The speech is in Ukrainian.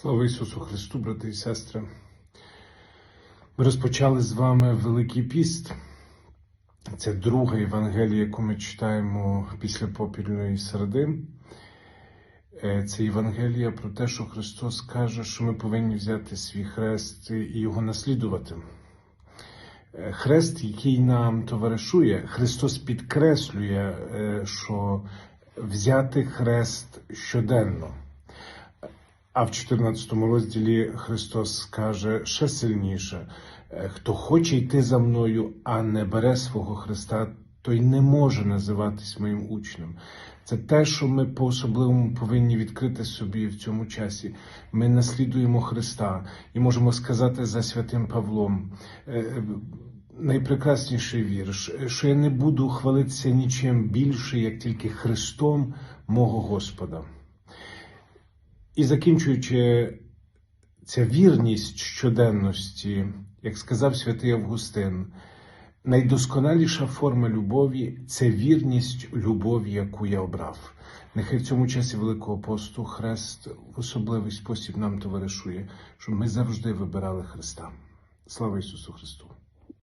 Слава Ісусу Христу, брати і сестри. Ми розпочали з вами Великий піст. Це друга Євангелія, яку ми читаємо після попільної середи. Е, Це Євангелія про те, що Христос каже, що ми повинні взяти свій хрест і його наслідувати. Е, Хрест, який нам товаришує, Христос підкреслює, е, що взяти хрест щоденно. А в 14 розділі Христос каже ще сильніше: е, хто хоче йти за мною, а не бере свого Христа, той не може називатись моїм учнем. Це те, що ми по особливому повинні відкрити собі в цьому часі. Ми наслідуємо Христа і можемо сказати за святим Павлом. е, Найпрекрасніший вірш, що я не буду хвалитися нічим більше, як тільки Христом мого Господа. І закінчуючи ця вірність щоденності, як сказав святий Августин, найдосконаліша форма любові це вірність любові, яку я обрав. Нехай в цьому часі Великого посту Хрест в особливий спосіб нам товаришує, щоб ми завжди вибирали Христа. Слава Ісусу Христу!